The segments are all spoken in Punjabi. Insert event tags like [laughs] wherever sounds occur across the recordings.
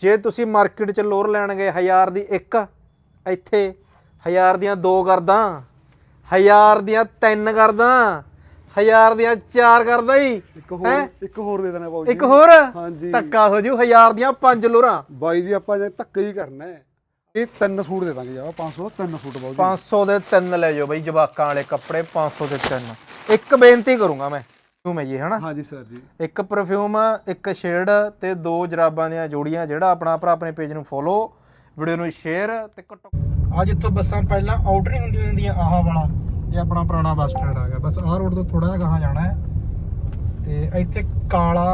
ਜੇ ਤੁਸੀਂ ਮਾਰਕੀਟ 'ਚ ਲੋਰ ਲੈਣ ਗਏ 1000 ਦੀ ਇੱਕ ਇੱਥੇ 1000 ਦੀਆਂ ਦੋ ਕਰਦਾ 1000 ਦੀਆਂ ਤਿੰਨ ਕਰਦਾ 1000 ਦੀਆਂ ਚਾਰ ਕਰਦਾ ਹੀ ਇੱਕ ਹੋਰ ਇੱਕ ਹੋਰ ਦੇ ਦੇਣਾ ਬਾਊ ਜੀ। ਇੱਕ ਹੋਰ? ਹਾਂਜੀ। ਧੱਕਾ ਹੋ ਜੂ 1000 ਦੀਆਂ ਪੰਜ ਲੋਰਾਂ। ਬਾਈ ਜੀ ਆਪਾਂ ਜੇ ਧੱਕਾ ਹੀ ਕਰਨਾ। ਹੈ ਇਹ ਤਿੰਨ ਸੂਟ ਦੇ ਦਾਂਗੇ ਜਾ 500 ਤਿੰਨ ਸੂਟ ਬਾਊ ਜੀ। 500 ਦੇ ਤਿੰਨ ਲੈ ਜਾਓ ਬਈ ਜਵਾਕਾਂ ਵਾਲੇ ਕੱਪੜੇ 500 ਦੇ ਤਿੰਨ। ਇੱਕ ਬੇਨਤੀ ਕਰੂੰਗਾ ਮੈਂ ਤੂੰ ਮੈਂ ਜੀ ਹਨਾ? ਹਾਂਜੀ ਸਰ ਜੀ। ਇੱਕ ਪਰਫਿਊਮ ਇੱਕ ਸ਼ੇਡ ਤੇ ਦੋ ਜਰਾਬਾਂ ਦੀਆਂ ਜੋੜੀਆਂ ਜਿਹੜਾ ਆਪਣਾ ਭਰਾ ਆਪਣੇ ਪੇਜ ਨੂੰ ਫੋਲੋ ਵੀਡੀਓ ਨੂੰ ਸ਼ੇਅਰ ਤੇ ਘੱਟੋ ਆ ਜਿੱਥੋਂ ਬੱਸਾਂ ਪਹਿਲਾਂ ਆਊਟ ਨਹੀਂ ਹੁੰਦੀਆਂ ਹੁੰਦੀਆਂ ਆਹ ਵਾਲਾ ਇਹ ਆਪਣਾ ਪੁਰਾਣਾ ਬੱਸ ਸਟੈਂਡ ਆ ਗਿਆ। ਬਸ ਆਹ ਰੋਡ ਤੋਂ ਥੋੜਾ ਜਿਹਾ ਗਾਹਾਂ ਜਾਣਾ ਹੈ। ਤੇ ਇੱਥੇ ਕਾਲਾ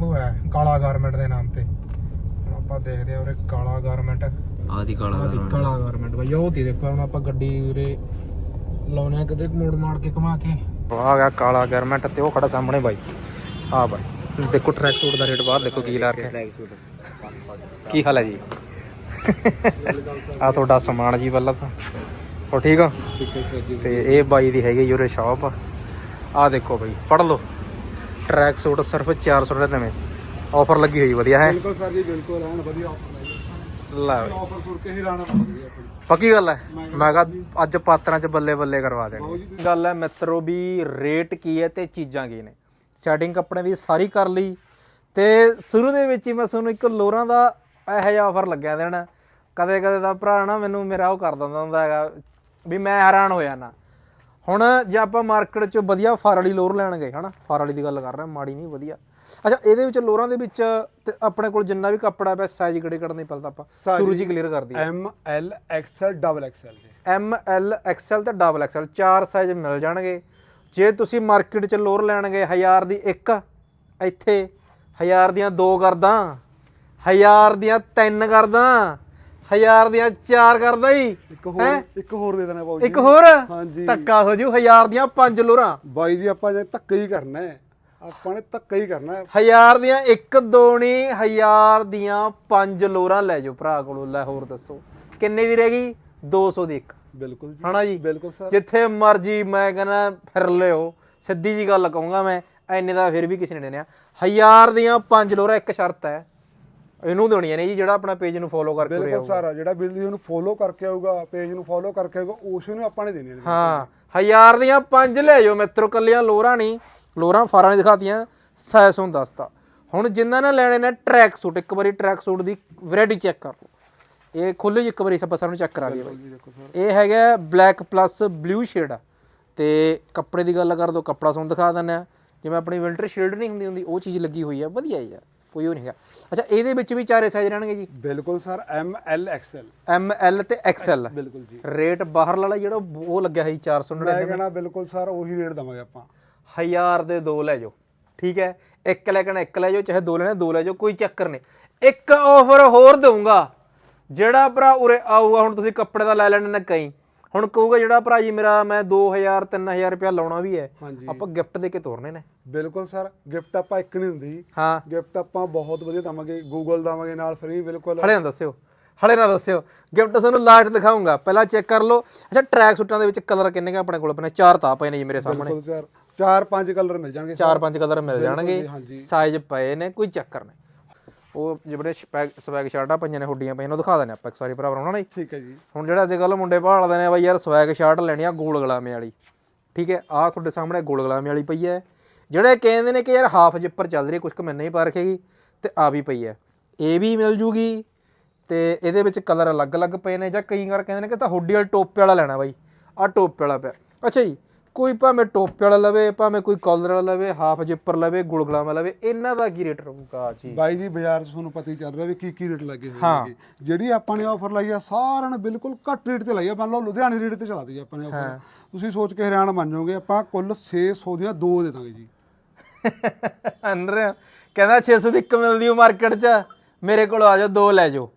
ਉਹ ਹੈ ਕਾਲਾ ਗਾਰਮੈਂਟ ਦੇ ਨਾਮ ਤੇ। ਹੁਣ ਆਪਾਂ ਦੇਖਦੇ ਆ ਉਰੇ ਕਾਲਾ ਗਾਰਮੈਂਟ ਆਦੀ ਕਾਲਾ ਆਹ ਦੀ ਕਾਲਾ ਗਾਰਮੈਂਟ ਬਈ ਉਹ ਤੀ ਦੇਖੋ ਹੁਣ ਆਪਾਂ ਗੱਡੀ ਉਰੇ ਲਾਉਣੇ ਆ ਕਿਤੇ ਮੋੜ ਮਾਰ ਕੇ ਘੁਮਾ ਕੇ। ਆ ਗਿਆ ਕਾਲਾ ਗਾਰਮੈਂਟ ਤੇ ਉਹ ਖੜਾ ਸਾਹਮਣੇ ਬਾਈ। ਆ ਬਾਈ। ਦੇਖੋ ਟਰੈਕ ਸੂਟ ਦਾ ਰੇਟ ਬਾਹਰ ਦੇਖੋ ਕੀ ਲਾ ਟਰੈਕ ਸੂਟ ਕੀ ਹਾਲ ਹੈ ਜੀ? ਆ ਤੁਹਾਡਾ ਸਮਾਨ ਜੀ ਪਹਿਲਾਂ ਤਾਂ। ਹੋ ਠੀਕ ਆ? ਤੇ ਇਹ ਬਾਈ ਦੀ ਹੈਗੀ ਯੂਰੇ ਸ਼ਾਪ ਆ। ਦੇਖੋ ਬਾਈ ਪੜ ਲਓ। ਟਰੈਕ ਸੂਟ ਸਿਰਫ 499 ਆਫਰ ਲੱਗੀ ਹੋਈ ਵਧੀਆ ਹੈ। ਬਿਲਕੁਲ ਸਰ ਜੀ ਬਿਲਕੁਲ ਐਨ ਵਧੀਆ। ਆਫਰ ਲੈ ਬਈ ਆਫਰ ਸੁਣ ਕੇ ਹੀ ਰਾਣਾ ਪਊਗੀ ਆਪਣੀ ਪੱਕੀ ਗੱਲ ਹੈ? ਮੈਂ ਕਿਹਾ ਅੱਜ ਪਾਤਰਾਂ 'ਚ ਬੱਲੇ ਬੱਲੇ ਕਰਵਾ ਦੇਣੀ ਗੱਲ ਹੈ ਮਿੱਤਰੋ ਵੀ ਰੇਟ ਕੀ ਹੈ ਤੇ ਚੀਜ਼ਾਂ ਕੀ ਨੇ। ਸੈਟਿੰਗ ਕੱਪੜੇ ਦੀ ਸਾਰੀ ਕਰ ਲਈ ਤੇ ਸ਼ੁਰੂ ਦੇ ਵਿੱਚ ਹੀ ਮੈਂ ਤੁਹਾਨੂੰ ਇੱਕ ਲੋਰਾਂ ਦਾ ਇਹੋ ਜਿਹਾ ਆਫਰ ਲੱਗਿਆ ਦੇਣਾ। ਕਦੇ ਕਦੇ ਦਾ ਭਰਾ ਨਾ ਮੈਨੂੰ ਮੇਰਾ ਉਹ ਕਰ ਦਿੰਦਾ ਹੁੰਦਾ ਹੈਗਾ ਵੀ ਮੈਂ ਹੈਰਾਨ ਹੋ ਜਾਣਾ ਹੁਣ ਜੇ ਆਪਾਂ ਮਾਰਕੀਟ 'ਚ ਵਧੀਆ ਫਾਰ ਵਾਲੀ ਲੋਰ ਲੈਣ ਗਏ ਹਨਾ? ਫਾਰ ਵਾਲੀ ਦੀ ਗੱਲ ਕਰ ਰਿਹਾ ਮਾੜੀ ਨਹੀਂ ਵਧੀਆ। ਅੱਛਾ ਇਹਦੇ ਵਿੱਚ ਲੋਰਾਂ ਦੇ ਵਿੱਚ ਤੇ ਆਪਣੇ ਕੋਲ ਜਿੰਨਾ ਵੀ ਕੱਪੜਾ ਪਿਆ ਸਾਈਜ਼ ਕਿਹੜੇ ਕੱਢਣੇ ਪਹਿਲਾਂ ਤਾਂ ਆਪਾਂ? ਸ਼ੁਰੂ 'ਚ ਕਲੀਅਰ ਕਰ ਦਈਏ M L XL double XL M L XL ਤੇ ਡਬਲ ਐਕਸਲ ਚਾਰ ਸਾਈਜ਼ ਮਿਲ ਜਾਣਗੇ। ਜੇ ਤੁਸੀਂ ਮਾਰਕੀਟ 'ਚ ਲੋਰ ਲੈਣ ਗਏ 1000 ਦੀ ਇੱਕ ਇੱਥੇ 1000 ਦੀਆਂ ਦੋ ਕਰਦਾ 1000 ਦੀਆਂ ਤਿੰਨ ਕਰਦਾ 1000 ਦੀਆਂ ਚਾਰ ਕਰਦਾ ਹੀ ਇੱਕ ਹੋਰ ਇੱਕ ਹੋਰ ਦੇ ਦੇਣਾ ਬਾਊ ਜੀ। ਇੱਕ ਹੋਰ? ਹਾਂਜੀ। ਧੱਕਾ ਹੋ ਜੂ 1000 ਦੀਆਂ ਪੰਜ ਲੋਰਾਂ। ਬਾਈ ਜੀ ਆਪਾਂ ਜੇ ਧੱਕਾ ਹੀ ਕਰਨਾ ਹੈ। ਆਪਾਂ ਨੇ ਧੱਕਾ ਹੀ ਕਰਨਾ ਹੈ। 1000 ਦੀਆਂ ਇੱਕ ਦੋ ਨਹੀਂ 1000 ਦੀਆਂ ਪੰਜ ਲੋਰਾਂ ਲੈ ਜਾਓ ਭਰਾ ਕੋਲੋਂ। ਲੈ ਹੋਰ ਦੱਸੋ। ਕਿੰਨੇ ਦੀ ਰਹਿ ਗਈ? 200 ਦੀ ਇੱਕ। ਬਿਲਕੁਲ ਜੀ। ਹਨਾ ਜੀ? ਬਿਲਕੁਲ ਸਰ। ਜਿੱਥੇ ਮਰਜ਼ੀ ਮੈਂ ਕਹਿੰਦਾ ਫਿਰ ਲਿਓ। ਸਿੱਧੀ ਜੀ ਗੱਲ ਕਹੂੰਗਾ ਮੈਂ ਐਨੇ ਦਾ ਫਿਰ ਵੀ ਕਿਸੇ ਨੇ ਦੇਣਿਆ ਹਜ਼ਾਰ ਦੀਆਂ ਪੰਜ ਲੋਰਾ ਇੱਕ ਸ਼ਰਤ ਹੈ। ਇਹਨੂੰ ਦੇਣੀਆਂ ਨੇ ਜੀ ਜਿਹੜਾ ਆਪਣਾ ਪੇਜ ਨੂੰ ਫੋਲੋ ਕਰਕੇ ਉਰੇ ਬਿਲਕੁਲ ਸਾਰਾ ਜਿਹੜਾ ਵੀਡੀਓ ਨੂੰ ਫੋਲੋ ਕਰਕੇ ਆਊਗਾ ਪੇਜ ਨੂੰ ਫੋਲੋ ਕਰਕੇ ਆਊਗਾ ਉਸ ਨੂੰ ਆਪਾਂ ਨੇ ਦੇਣੀ ਹੈ ਹਾਂ ਹਜ਼ਾਰ ਦੀਆਂ ਪੰਜ ਲੈ ਜਾਓ ਮਿੱਤਰੋ ਕੱਲੀਆਂ ਲੋਰਾਂ ਨਹੀਂ ਲੋਰਾਂ ਫਾਰਾਂ ਨੇ ਦਿਖਾਤੀਆਂ ਸੈਸ ਨੂੰ ਦੱਸਤਾ। ਹੁਣ ਜਿਨ੍ਹਾਂ ਨੇ ਲੈਣੇ ਨੇ ਟਰੈਕ ਸੂਟ ਇੱਕ ਵਾਰੀ ਟਰੈਕ ਸੂਟ ਦੀ ਵੈਰਾਈਟੀ ਚੈੱਕ ਕਰ ਲਓ। ਇਹ ਖੁੱਲ੍ਹ ਜੀ ਇੱਕ ਵਾਰੀ ਆਪਾਂ ਸਾਹਮਣੇ ਚੈੱਕ ਕਰਾ ਲਈਏ ਬਾਈ। ਇਹ ਹੈਗਾ ਬਲੈਕ ਪਲੱਸ ਬਲੂ ਸ਼ੇਡ ਆ। ਤੇ ਕੱਪੜੇ ਦੀ ਗੱਲ ਕਰ ਦੋ ਕੱਪੜਾ ਤੁਹਾਨੂੰ ਦਿਖਾ ਦਿੰਦੇ ਆ। ਜਿਵੇਂ ਆਪਣੀ ਵਿੰਟਰ ਸ਼ੀਲਡ ਨਹੀਂ ਹੁੰਦੀ ਹੁੰਦੀ ਉਹ ਚੀਜ਼ ਲੱਗੀ ਹੋਈ ਆ ਵਧੀਆ ਯਾਰ ਕੋਈ ਉਹ ਨਹੀਂ ਹੈਗਾ। ਅੱਛਾ ਇਹਦੇ ਵਿੱਚ ਵੀ ਚਾਰੇ ਸਾਈਜ਼ ਰਹਿਣਗੇ ਜੀ? ਬਿਲਕੁਲ sir M L XL M L ਤੇ ਐਕਸਐਲ ਬਿਲਕੁਲ ਜੀ। ਰੇਟ ਬਾਹਰ ਵਾਲਾ ਜਿਹੜਾ ਉਹ ਲੱਗਿਆ ਸੀ 499 ਮੈਂ ਕਹਿਣਾ ਬਿਲਕੁਲ ਸਰ ਉਹੀ ਰੇਟ ਦਵਾਂਗੇ ਆਪਾਂ। ਹਜ਼ਾਰ ਦੇ ਦੋ ਲੈ ਜਾਓ ਠੀਕ ਹੈ? ਇੱਕ ਲੈ ਕੇ ਇੱਕ ਲੈ ਜਾਓ ਚਾਹੇ ਦੋ ਲੈਣੇ ਦੋ ਲੈ ਜਾਓ ਕੋਈ ਚੱਕਰ ਨਹੀਂ। ਇੱਕ ਆਫਰ ਹੋਰ ਦਊਂਗਾ ਜਿਹੜਾ ਭਰਾ ਉਰੇ ਆਊਗਾ ਹੁਣ ਤੁਸੀਂ ਕੱਪੜੇ ਦਾ ਲੈ ਲੈਣੇ ਨੇ ਕਈ। ਹੁਣ ਕਹੂਗਾ ਜਿਹੜਾ ਭਰਾ ਜੀ ਮੇਰਾ ਮੈਂ 2000 3000 ਰੁਪਇਆ ਲਾਉਣਾ ਵੀ ਹੈ ਹਾਂਜੀ। ਆਪਾਂ ਗਿਫਟ ਦੇ ਕੇ ਤੋਰਨੇ ਨੇ। ਬਿਲਕੁਲ ਸਰ ਗਿਫਟ ਆਪਾਂ ਇੱਕ ਨਹੀਂ ਹੁੰਦੀ। ਹਾਂ। ਗਿਫਟ ਆਪਾਂ ਬਹੁਤ ਵਧੀਆ ਦਵਾਂਗੇ ਗੂਗਲ ਦਵਾਂਗੇ ਨਾਲ ਫ੍ਰੀ ਬਿਲਕੁਲ। ਹਲੇ ਨਾ ਦੱਸਿਓ ਹਲੇ ਨਾ ਦੱਸਿਓ। ਗਿਫਟ ਤੁਹਾਨੂੰ ਲਾਸਟ ਦਿਖਾਉਂਗਾ ਪਹਿਲਾਂ ਚੈੱਕ ਕਰ ਲਓ। ਅੱਛਾ ਟਰੈਕ ਸੂਟਾਂ ਦੇ ਵਿੱਚ ਕਲਰ ਕਿੰਨੇ ਕੁ ਆਪਣੇ ਕੋਲ ਆਪਣੇ? ਚਾਰ ਤਾਂ ਪਏ ਨੇ ਜੀ ਮੇਰੇ ਸਾਹਮਣੇ। ਬਿਲਕੁਲ ਸਰ ਚਾਰ ਪੰਜ ਕਲਰ ਮਿਲ ਜਾਣਗੇ ਚਾਰ ਪੰਜ ਕਲਰ ਮਿਲ ਜਾਣਗੇ। ਸਾਈਜ਼ ਪਏ ਨੇ ਕੋਈ ਚੱਕਰ ਨਹੀਂ। ਉਹ ਜਿਹੜੇ ਸਵੈਗ ਸ਼ਰਟਾਂ ਪਈਆਂ ਨੇ ਹੁੱਡੀਆਂ ਪਈਆਂ ਨੇ ਉਹ ਦਿਖਾ ਦਿੰਦੇ ਆਪਾਂ ਇੱਕ ਸਾਰੀ ਭਰਾ ਬਣਾਉਣਾ ਨਹੀਂ ਠੀਕ ਹੈ ਜੀ। ਹੁਣ ਜਿਹੜਾ ਅੱਜ ਕੱਲ ਮੁੰਡੇ ਭਾਲਦੇ ਨੇ ਬਾਈ ਯਾਰ ਸਵੈਗ ਸ਼ਰਟ ਲੈਣੀ ਆ ਗੋਲ ਗਲਾਮੇ ਵਾਲੀ। ਠੀਕ ਹੈ ਆਹ ਤੁਹਾਡੇ ਸਾਹਮਣੇ ਗੋਲ ਗਲਾਮੇ ਵਾਲੀ ਪਈ ਹੈ। ਜਿਹੜੇ ਕਹਿੰਦੇ ਨੇ ਕਿ ਯਾਰ ਹਾਫ ਜਿੱਪਰ ਚੱਲ ਰਹੀ ਕੁਝ ਕੁ ਮੈਨੇ ਹੀ ਪਾ ਰੱਖੇਗੀ ਤੇ ਆ ਵੀ ਪਈ ਹੈ। ਇਹ ਵੀ ਮਿਲ ਜੂਗੀ ਤੇ ਇਹਦੇ ਵਿੱਚ ਕਲਰ ਅਲੱਗ-ਅਲੱਗ ਪਏ ਨੇ ਜਾਂ ਕਈ ਵਾਰ ਕਹਿੰਦੇ ਨੇ ਕਿ ਤਾਂ ਹੁੱਡੀ ਵਾਲਾ ਟੋਪੇ ਵਾਲਾ ਲੈਣਾ ਬਾਈ। ਆ ਟੋਪੇ ਵਾਲਾ ਪਿਆ। ਅੱਛਾ ਜੀ ਕੋਈ ਭਾਵੇਂ ਟੋਪੇ ਵਾਲਾ ਲਵੇ ਭਾਵੇਂ ਕੋਈ ਕਾਲਰ ਵਾਲਾ ਲਵੇ ਹਾਫ ਜਿੱਪਰ ਲਵੇ ਗੁਲਗਲਾਮਾ ਲਵੇ ਇਹਨਾਂ ਦਾ ਕੀ ਰੇਟ ਰਹੂਗਾ ਜੀ? ਬਾਈ ਜੀ ਬਾਜ਼ਾਰ 'ਚ ਤੁਹਾਨੂੰ ਪਤਾ ਹੀ ਚੱਲ ਰਿਹਾ ਵੀ ਕੀ ਕੀ ਰੇਟ ਲੱਗੇ ਨੇ ਜਿਹੜੀ ਆਪਾਂ ਨੇ ਆਫਰ ਲਾਈ ਆ ਸਾਰਿਆਂ ਨੇ ਬਿਲਕੁਲ ਘੱਟ ਰੇਟ ਤੇ ਲਾਈ ਆ। ਮੰਨ ਲਓ ਲੁਧਿਆਣੇ ਰੇਟ ਤੇ ਚਲਾ ਦਈ ਆਪਾਂ ਨੇ ਆਫਰ ਤੁਸੀਂ ਸੋਚ ਕੇ ਹੈਰਾਨ ਬਣ ਜਾਓਗੇ ਆਪਾਂ ਕੁੱਲ 600 ਦੀਆਂ ਦੋ ਦੇ ਦਾਂਗੇ ਜੀ। [laughs] ਅੰਦਰ ਕਹਿੰਦਾ 600 ਦੀ ਇੱਕ ਮਿਲਦੀ ਉਹ ਮਾਰਕੀਟ 'ਚ ਮੇਰੇ ਕੋਲ ਆ ਜਾਓ ਦੋ ਲੈ ਜਾਓ।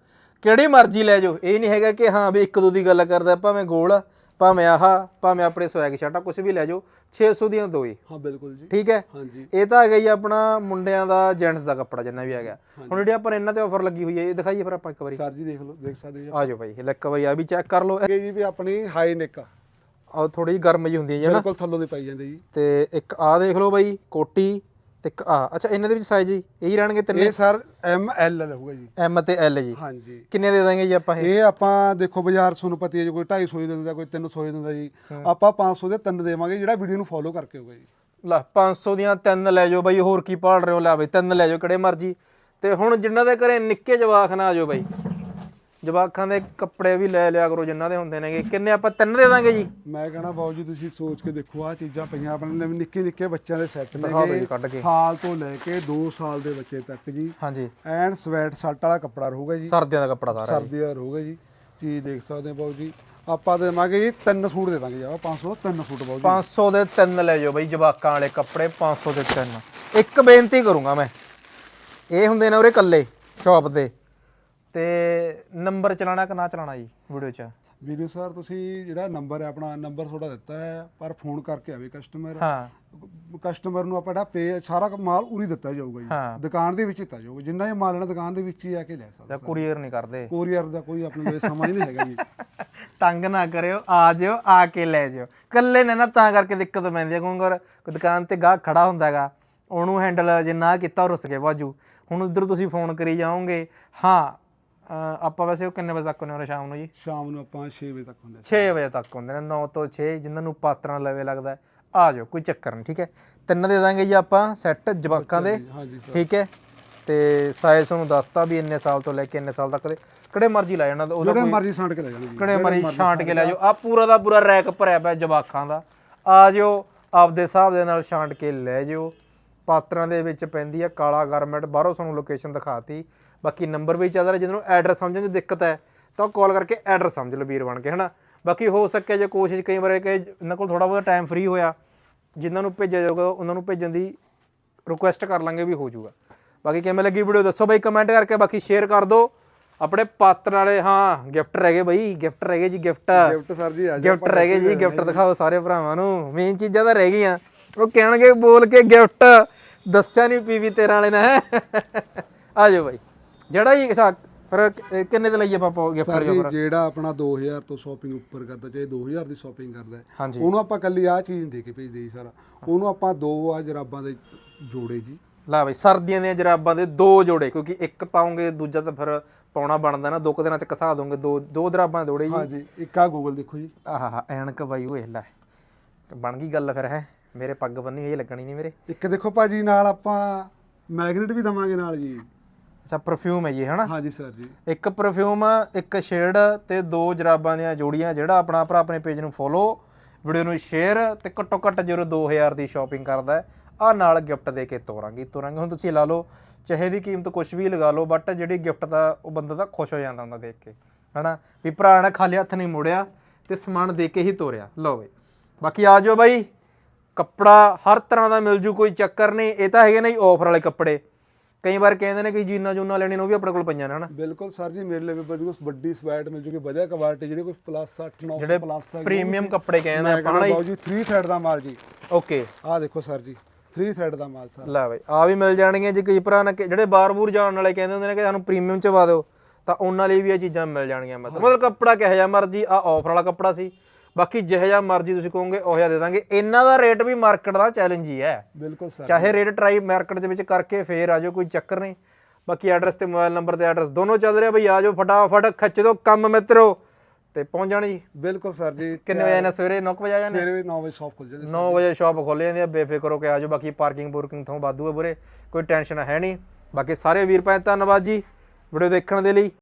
ਕਿਹੜੀ ਮਰਜ਼ੀ ਲੈ ਜਾਓ। ਇਹ ਨਹੀਂ ਹੈਗਾ ਕਿ ਹਾਂ ਵੀ ਇੱਕ ਦੋ ਦੀ ਗੱਲ ਕਰਦਾ ਭਾਵੇਂ ਗੋਲ ਭਾਵੇਂ ਆਹ ਭਾਵੇਂ ਆਪਣੇ ਸਵੈਗ ਸ਼ਰਟਾਂ ਕੁਝ ਵੀ ਲੈ ਜਾਓ 600 ਦੀਆਂ ਦੋ ਹੀ ਹਾਂ ਬਿਲਕੁਲ ਜੀ। ਠੀਕ ਹੈ? ਹਾਂਜੀ। ਇਹ ਤਾਂ ਹੈਗਾ ਜੀ ਆਪਣਾ ਮੁੰਡਿਆਂ ਦਾ ਜੈਂਟਸ ਦਾ ਕੱਪੜਾ ਜਿੰਨਾ ਵੀ ਹੈਗਾ। ਹੁਣ ਜਿਹੜੀ ਆਪਾਂ ਇਹਨਾਂ ਤੇ ਆਫਰ ਲੱਗੀ ਹੋਈ ਹੈ ਇਹ ਦਿਖਾਈਏ ਫਿਰ ਆਪਾਂ ਇੱਕ ਵਾਰੀ। ਸਰ ਜੀ ਦੇਖ ਲਓ ਦੇਖ ਸਕਦੇ ਹੋ ਆ ਜਾਓ ਭਾਈ ਇਹ ਇੱਕ ਵਾਰੀ ਆ ਵੀ ਚੈੱਕ ਕਰ ਲਓ। ਇਹ ਜੀ ਵੀ ਆਪਣੀ ਹਾਈ ਨੈਕ ਆ। ਥੋੜੀ ਜਿਹੀ ਗਰਮ ਜੀ ਹੁੰਦੀ ਹੈ ਜੀ ਨਾ? ਬਿਲਕੁਲ ਥੱਲੋਂ ਦੀ ਪਾਈ ਜਾਂਦੇ ਜੀ। ਤੇ ਇੱਕ ਆ ਦੇਖ ਲਓ ਬਾਈ ਕੋਟੀ। ਤੇ ਇੱਕ ਆ ਅੱਛਾ ਇਹਨਾਂ ਦੇ ਵਿੱਚ ਸਾਈਜ਼ ਜੀ ਇਹੀ ਰਹਿਣਗੇ ਤਿੰਨੇ? ਇਹ ਸਰ ਐਮ ਐਲ ਰਹੂਗਾ ਜੀ। ਐਮ ਤੇ ਐਲ ਜੀ। ਹਾਂਜੀ। ਕਿੰਨੇ ਦੇ ਦਾਂਗੇ ਜੀ ਆਪਾਂ ਇਹ? ਇਹ ਆਪਾਂ ਦੇਖੋ ਬਾਜ਼ਾਰ ਤੁਹਾਨੂੰ ਪਤੀ ਹੈ ਜੀ ਕੋਈ 250 ਦੇ ਦਿੰਦਾ ਕੋਈ 300 ਦੇ ਦਿੰਦਾ ਜੀ ਆਪਾਂ 500 ਦੇ ਤਿੰਨ ਦੇਵਾਂਗੇ ਜਿਹੜਾ ਵੀਡੀਓ ਨੂੰ ਫੋਲੋ ਕਰਕੇ ਹੋਊਗਾ ਜੀ। ਲੈ 500 ਦੀਆਂ ਤਿੰਨ ਲੈ ਜਾਓ ਬਾਈ ਹੋਰ ਕੀ ਪਾਲ ਰਹੇ ਹੋ? ਲੈ ਬਾਈ ਤਿੰਨ ਲੈ ਜਾਓ ਕਿਹੜੇ ਮਰਜ਼ੀ। ਤੇ ਹੁਣ ਜਿਨ੍ਹਾਂ ਦੇ ਘਰੇ ਨਿੱਕੇ ਜਵਾਕ ਨਾ ਆ ਜਾਓ ਬਾਈ। ਜਵਾਕਾਂ ਦੇ ਕੱਪੜੇ ਵੀ ਲੈ ਲਿਆ ਕਰੋ ਜਿਨ੍ਹਾਂ ਦੇ ਹੁੰਦੇ ਨੇਗੇ। ਕਿੰਨੇ ਆਪਾਂ ਤਿੰਨ ਦੇ ਦਾਂਗੇ ਜੀ? ਮੈਂ ਕਹਣਾ ਬਾਬੂ ਜੀ ਤੁਸੀਂ ਸੋਚ ਕੇ ਦੇਖੋ ਆ ਚੀਜ਼ਾਂ ਪਈਆਂ ਆਪਣੇ ਲਈ ਨਿੱਕੇ ਨਿੱਕੇ ਬੱਚਿਆਂ ਦੇ ਸੈੱਟ ਦਿਖਾ ਦਿਓ ਜੀ ਨੇ ਕੱਢ ਕੇ। ਸਾਲ ਤੋਂ ਲੈ ਕੇ 2 ਸਾਲ ਦੇ ਬੱਚੇ ਤੱਕ ਜੀ। ਹਾਂਜੀ। ਐਨ ਸਵੈਟ ਸ਼ਰਟ ਵਾਲਾ ਕੱਪੜਾ ਰਹੂਗਾ ਜੀ। ਸਰਦੀਆਂ ਦਾ ਕੱਪੜਾ ਸਾਰਾ ਸਰਦੀ ਦਾ ਰਹੂਗਾ ਜੀ। ਚੀਜ਼ ਦੇਖ ਸਕਦੇ ਹੋ ਬਾਬੂ ਜੀ। ਆਪਾਂ ਦੇਵਾਂਗੇ ਜੀ ਤਿੰਨ ਸੂਟ ਦੇ ਦਾਂਗੇ ਜੀ। ਆਪਾਂ 500 ਤਿੰਨ ਸੂਟ ਬਾਬੂ ਜੀ। 500 ਦੇ ਤਿੰਨ ਲੈ ਜਾਓ ਬਾਈ ਜਵਾਕਾਂ ਵਾਲੇ ਕੱਪੜੇ 500 ਦੇ ਤਿੰਨ। ਇੱਕ ਬੇਨਤੀ ਕਰੂੰਗਾ ਮੈਂ। ਇਹ ਹੁੰਦੇ ਨੇ ਉਰੇ ਕੱਲੇ ਸ਼ਾਪ ਤੇ। ਤੇ ਨੰਬਰ ਚਲਾਣਾ ਕਿ ਨਾ ਚਲਾਣਾ ਜੀ ਵੀਡੀਓ 'ਚ? ਵੀਡੀਓ ਸਰ ਤੁਸੀਂ ਜਿਹੜਾ ਨੰਬਰ ਹੈ ਆਪਣਾ ਨੰਬਰ ਤੁਹਾਡਾ ਦਿੱਤਾ ਹੈ ਪਰ ਫੋਨ ਕਰਕੇ ਆਵੇ ਕਸਟਮਰ ਹਾਂ। ਕਸਟਮਰ ਨੂੰ ਆਪਾਂ ਜਿਹੜਾ ਪੇ ਸਾਰਾ ਮਾਲ ਉਰੀ ਦਿੱਤਾ ਜਾਊਗਾ। ਜੀ। ਦੁਕਾਨ ਦੇ ਵਿੱਚ ਦਿੱਤਾ ਜਾਊਗਾ। ਜਿੰਨਾ ਇਹ ਮਾਲ ਲੈਣਾ ਦੁਕਾਨ ਦੇ ਵਿੱਚ ਹੀ ਆ ਕੇ ਲੈ ਸਕਦਾ ਕੁਰੀਅਰ ਨਹੀਂ ਕਰਦੇ। ਕੋਰੀਅਰ ਦਾ ਕੋਈ ਆਪਣੇ ਕੋਲ ਸਮਾਂ ਹੀ ਨਹੀਂ ਹੈਗਾ ਜੀ। [laughs] ਤੰਗ ਨਾ ਕਰਿਓ ਆ ਜਿਓ ਆ ਕੇ ਲੈ ਜਿਓ। ਕੱਲੇ ਨੇ ਨਾ ਤਾਂ ਕਰਕੇ ਦਿੱਕਤ ਪੈਂਦੀ ਹੈ ਕਿਉਂਕਿ ਦੁਕਾਨ ਤੇ ਗਾਹਕ ਖੜਾ ਹੁੰਦਾ ਹੈਗਾ ਉਹਨੂੰ ਹੈਂਡਲ ਜੇ ਨਾ ਕੀਤਾ ਰੁੱਸ ਕੇ ਵਾਜੂ। ਹੁਣ ਉਧਰ ਤੁਸੀਂ ਫੋਨ ਕਰੀ ਜਾਓਗੇ ਹਾਂ ਆਪਾਂ ਵੈਸੇ ਉਹ ਕਿੰਨੇ ਵਜੇ ਤੱਕ ਹੁੰਦੇ ਹੋ ਸ਼ਾਮ ਨੂੰ ਜੀ? ਸ਼ਾਮ ਨੂੰ ਆਪਾਂ 6 ਵਜੇ ਤੱਕ ਹੁੰਦੇ 6 ਵਜੇ ਤੱਕ ਹੁੰਦੇ ਨੇ 9 ਤੋਂ 6 ਜਿਨ੍ਹਾਂ ਨੂੰ ਪਾਤਰਾਂ ਲਵੇ ਲੱਗਦਾ ਆ ਜਾਓ ਕੋਈ ਚੱਕਰ ਨਹੀਂ ਠੀਕ ਹੈ? ਤਿੰਨ ਦੇ ਦਾਂਗੇ ਜੀ ਆਪਾਂ ਸੈੱਟ ਜਵਾਕਾਂ ਦੇ ਠੀਕ ਹੈ? ਤੇ ਸਾਈਜ਼ ਤੁਹਾਨੂੰ ਦੱਸਤਾ ਵੀ ਇੰਨੇ ਸਾਲ ਤੋਂ ਲੈ ਕੇ ਇੰਨੇ ਸਾਲ ਤੱਕ ਦੇ। ਕਿਹੜੇ ਮਰਜ਼ੀ ਲੈ ਜਾਣਾ ਉਹਦਾ ਜਿਹੜੇ ਮਰਜ਼ੀ ਛਾਂਟ ਕੇ ਲੈ ਜਾਣਾ ਜੀ। ਕਿਹੜੇ ਮਰਜ਼ੀ ਛਾਂਟ ਕੇ ਲੈ ਜਾਓ। ਆ ਪੂਰਾ ਦਾ ਪੂਰਾ ਰੈਕ ਭਰਿਆ ਪਿਆ ਜਵਾਕਾਂ ਦਾ। ਆ ਜਿਓ ਆਪਦੇ ਹਿਸਾਬ ਦੇ ਨਾਲ ਛਾਂਟ ਕੇ ਲੈ ਜਿਓ। ਪਾਤਰਾਂ ਦੇ ਵਿੱਚ ਪੈਂਦੀ ਆ ਕਾਲਾ ਗਾਰਮੈਂਟ ਬਾਹਰੋਂ ਤੁਹਾਨੂੰ ਲੋਕੇਸ਼ਨ ਦਿਖਾਤੀ। ਬਾਕੀ ਨੰਬਰ ਵੀ ਚੱਲ ਰਿਹਾ ਜਿਹਨੂੰ ਐਡਰੈਸ ਸਮਝਣ 'ਚ ਦਿੱਕਤ ਹੈ ਤਾਂ ਕਾਲ ਕਰਕੇ ਐਡਰੈਸ ਸਮਝ ਲਓ ਵੀਰ ਬਣ ਕੇ ਹਨਾ? ਬਾਕੀ ਹੋ ਸਕੇ ਜੇ ਕੋਸ਼ਿਸ਼ ਕਈ ਵਾਰ ਕਿ ਇਹਨਾਂ ਕੋਲ ਥੋੜਾ ਬਹੁਤਾ ਟਾਈਮ ਫ੍ਰੀ ਹੋਇਆ ਜਿਨ੍ਹਾਂ ਨੂੰ ਭੇਜਿਆ ਜਾਊਗਾ ਉਹਨਾਂ ਨੂੰ ਭੇਜਣ ਦੀ ਰਿਕੁਐਸਟ ਕਰ ਲਾਂਗੇ ਵੀ ਹੋ ਜਾਊਗਾ। ਬਾਕੀ ਕਿਵੇਂ ਲੱਗੀ ਵੀਡੀਓ ਦੱਸੋ ਬਾਈ ਕਮੈਂਟ ਕਰਕੇ ਬਾਕੀ ਸ਼ੇਅਰ ਕਰ ਦਿਓ। ਆਪਣੇ ਪਾਤਰ ਵਾਲੇ ਹਾਂ ਗਿਫਟ ਰਹਿ ਗਏ ਬਾਈ ਗਿਫਟ ਰਹਿ ਗਏ ਜੀ ਗਿਫਟ ਗਿਫਟ ਸਰ ਜੀ ਆ ਗਿਫਟ ਰਹਿ ਗਏ ਜੀ ਗਿਫਟ ਦਿਖਾਓ ਸਾਰੇ ਭਰਾਵਾਂ ਨੂੰ ਮੇਨ ਚੀਜ਼ਾਂ ਤਾਂ ਰਹਿ ਗਈਆਂ। ਉਹ ਕਹਿਣਗੇ ਬੋਲ ਕੇ ਗਿਫਟ ਦੱਸਿਆ ਨਹੀਂ ਪੀਵੀ 13 ਵਾਲੇ ਨੇ। ਆ ਜਾਓ ਬਾਈ। ਜਿਹੜਾ ਹੀ ਸਾ ਫਿਰ ਕਿੰਨੇ ਦੇ ਲਈ ਆਪਾਂ ਗਿਫਟ ਜੀ ਫਿਰ? ਜਿਹੜਾ ਆਪਣਾ 2000 ਤੋਂ ਸ਼ਾਪਿੰਗ ਉੱਪਰ ਕਰਦਾ ਚਾਹੇ 2000 ਦੀ ਸ਼ਾਪਿੰਗ ਕਰਦਾ ਉਹਨੂੰ ਆਪਾਂ ਕੱਲੀ ਆ ਚੀਜ਼ ਦੇ ਕੇ ਭੇਜਦੇ ਜੀ ਸਰ। ਉਹਨੂੰ ਆਪਾਂ ਦੋ ਆ ਜਰਾਬਾਂ ਦੇ ਜੋੜੇ ਜੀ। ਲਾ ਬਾਈ ਸਰਦੀਆਂ ਦੀਆਂ ਜਰਾਬਾਂ ਦੇ ਦੋ ਜੋੜੇ ਕਿਉਂਕਿ ਇੱਕ ਪਾਉਂਗੇ ਦੂਜਾ ਤਾਂ ਫਿਰ ਪਾਉਣਾ ਬਣਦਾ ਨਾ ਦੋ ਕੁ ਦਿਨਾਂ ਚ ਕਸਾ ਦੋਗੇ ਦੋ ਦੋ ਜਰਾਬਾਂ ਦੇ ਜੋੜੇ ਜੀ। ਹਾਂਜੀ ਇੱਕ ਆ ਗੂਗਲ ਦੇਖੋ ਜੀ। ਆਹਾ ਐਨਕ ਬਾਈ ਓਏ ਲੈ। ਬਣ ਗਈ ਗੱਲ ਫਿਰ ਹੈ? ਮੇਰੇ ਪੱਗ ਬੰਨੀ ਹੋਈ ਲੱਗਣੀ ਨਹੀਂ ਮੇਰੇ। ਇੱਕ ਦੇਖੋ ਭਾਜੀ ਨਾਲ ਆਪਾਂ ਮੈਗਨੇਟ ਵੀ ਦਵਾਂਗੇ ਨਾਲ ਜੀ। ਅੱਛਾ ਪਰਫਿਊਮ ਹੈ ਜੀ ਹਨਾ? ਹਾਂਜੀ ਸਰ ਜੀ। ਇੱਕ ਪਰਫਿਊਮ ਇੱਕ ਸ਼ੇਡ ਤੇ ਦੋ ਜਰਾਬਾਂ ਦੀਆਂ ਜੋੜੀਆਂ ਜਿਹੜਾ ਆਪਣਾ ਭਰਾ ਆਪਣੇ ਪੇਜ ਨੂੰ ਫੋਲੋ ਵੀਡੀਓ ਨੂੰ ਸ਼ੇਅਰ ਤੇ ਘੱਟੋ ਘੱਟ ਜਦੋਂ 2000 ਦੀ ਸ਼ਾਪਿੰਗ ਕਰਦਾ ਆ ਨਾਲ ਗਿਫਟ ਦੇ ਕੇ ਤੋਰਾਂਗੇ ਤੋਰਾਂਗੇ। ਹੁਣ ਤੁਸੀਂ ਲਾ ਲਓ ਚਾਹੇ ਦੀ ਕੀਮਤ ਕੁਝ ਵੀ ਲਗਾ ਲਓ ਬਟ ਜਿਹੜੀ ਗਿਫਟ ਦਾ ਉਹ ਬੰਦਾ ਤਾਂ ਖੁਸ਼ ਹੋ ਜਾਂਦਾ ਹੁੰਦਾ ਦੇਖ ਕੇ ਹਨਾ? ਵੀ ਭਰਾ ਨੇ ਖਾਲੀ ਹੱਥ ਨਹੀਂ ਮੁੜਿਆ ਤੇ ਸਮਾਨ ਦੇ ਕੇ ਹੀ ਤੋਰਿਆ। ਲਓ ਬਈ। ਬਾਕੀ ਆ ਜਾਓ ਬਾਈ। ਕੱਪੜਾ ਹਰ ਤਰ੍ਹਾਂ ਦਾ ਮਿਲ ਜੂ ਕੋਈ ਚੱਕਰ ਨਹੀਂ। ਇਹ ਤਾਂ ਹੈਗੇ ਨੇ ਆਫਰ ਵਾਲੇ ਕੱਪੜੇ। ਕਈ ਵਾਰ ਕਹਿੰਦੇ ਨੇ ਕਿ ਜੀਨਾ ਜੂਨਾ ਲੈਣੇ ਨੇ ਉਹ ਵੀ ਆਪਣੇ ਕੋਲ ਪਈਆਂ ਨੇ ਹਨਾ? ਬਿਲਕੁਲ ਸਰ ਜੀ ਮੇਰੇ ਲਈ ਬੜੀ ਵੱਡੀ ਸਵੈਟ ਮਿਲ ਜੂਗੀ ਵਧੀਆ ਕੁਆਲਿਟੀ ਜਿਹੜੀ ਕੋਈ ਪਲੱਸ 8 9 ਜਿਹੜੇ ਪਲੱਸ ਹੈ ਪ੍ਰੀਮੀਅਮ ਕੱਪੜੇ ਕਹਿੰਦੇ ਆਪਾਂ ਬਾਊ ਜੀ 3 ਥਰੈਡ ਦਾ ਮਾਲ ਜੀ। ਓਕੇ ਆਹ ਦੇਖੋ ਸਰ ਜੀ 3 ਥਰੈਡ ਦਾ ਮਾਲ ਸਰ। ਲੈ ਬਈ ਆ ਵੀ ਮਿਲ ਜਾਣਗੀਆਂ ਜੇ ਕਈ ਭਰਾ ਨੇ ਜਿਹੜੇ ਬਾਰ-ਬੂਰ ਜਾਣ ਵਾਲੇ ਕਹਿੰਦੇ ਹੁੰਦੇ ਨੇ ਕਿ ਸਾਨੂੰ ਪ੍ਰੀਮੀਅਮ ਚ ਪਾ ਦਿਓ ਤਾਂ ਉਹਨਾਂ ਲਈ ਵੀ ਇਹ ਚੀਜ਼ਾਂ ਮਿਲ ਜਾਣਗੀਆਂ ਮਤਲਬ। ਮਤਲਬ ਕੱਪੜਾ ਕਿਹੋ ਜਿਹਾ ਮਰਜ਼ੀ ਆ ਆਫਰ ਵਾਲਾ ਕੱਪੜਾ ਸੀ ਬਾਕੀ ਜਿਹੋ ਜਿਹਾ ਮਰਜ਼ੀ ਤੁਸੀਂ ਕਹੋਗੇ ਉਹ ਜਿਹਾ ਦੇ ਦਾਂਗੇ। ਇਹਨਾਂ ਦਾ ਰੇਟ ਵੀ ਮਾਰਕੀਟ ਦਾ ਚੈਲੰਜ ਹੀ ਹੈ। ਬਿਲਕੁਲ ਸਰ। ਚਾਹੇ ਰੇਟ ਟਰਾਈ ਮਾਰਕੀਟ ਦੇ ਵਿੱਚ ਕਰਕੇ ਫੇਰ ਆ ਜਾਓ ਕੋਈ ਚੱਕਰ ਨਹੀਂ। ਬਾਕੀ ਐਡਰੈਸ ਤੇ ਮੋਬਾਈਲ ਨੰਬਰ ਤੇ ਐਡਰੈਸ ਦੋਨੋਂ ਚੱਲ ਰਿਹਾ ਬਈ ਆ ਜਾਓ ਫਟਾਫਟ ਖਿੱਚ ਦਿਓ ਕੰਮ ਮਿੱਤਰੋ ਤੇ ਪਹੁੰਚ ਜਾਣ ਜੀ। ਬਿਲਕੁਲ ਸਰ ਜੀ ਕਿੰਨੇ ਵਜੇ ਨੇ ਸਵੇਰੇ 9 ਵਜੇ ਆ ਜਾਂਦੇ? ਸਵੇਰੇ 9 ਵਜੇ ਸ਼ਾਪ ਖੁੱਲ ਜਾਂਦੀ 9 ਵਜੇ ਸ਼ਾਪ ਖੋਲ ਜਾਂਦੀ ਆ ਬੇਫਿਕਰ ਹੋ ਕੇ ਆਜੋ ਬਾਕੀ ਪਾਰਕਿੰਗ ਪੂਰਕਿੰਗ ਤੋਂ ਵਾਧੂ ਹੈ ਬੁਰੇ ਕੋਈ ਟੈਨਸ਼ਨ ਹੈ ਨਹੀਂ। ਬਾਕੀ ਸਾਰੇ ਵੀਰ ਭਾਈ ਧੰਨਵਾਦ ਜੀ ਵੀਡੀਓ ਦੇਖਣ ਦੇ ਲਈ।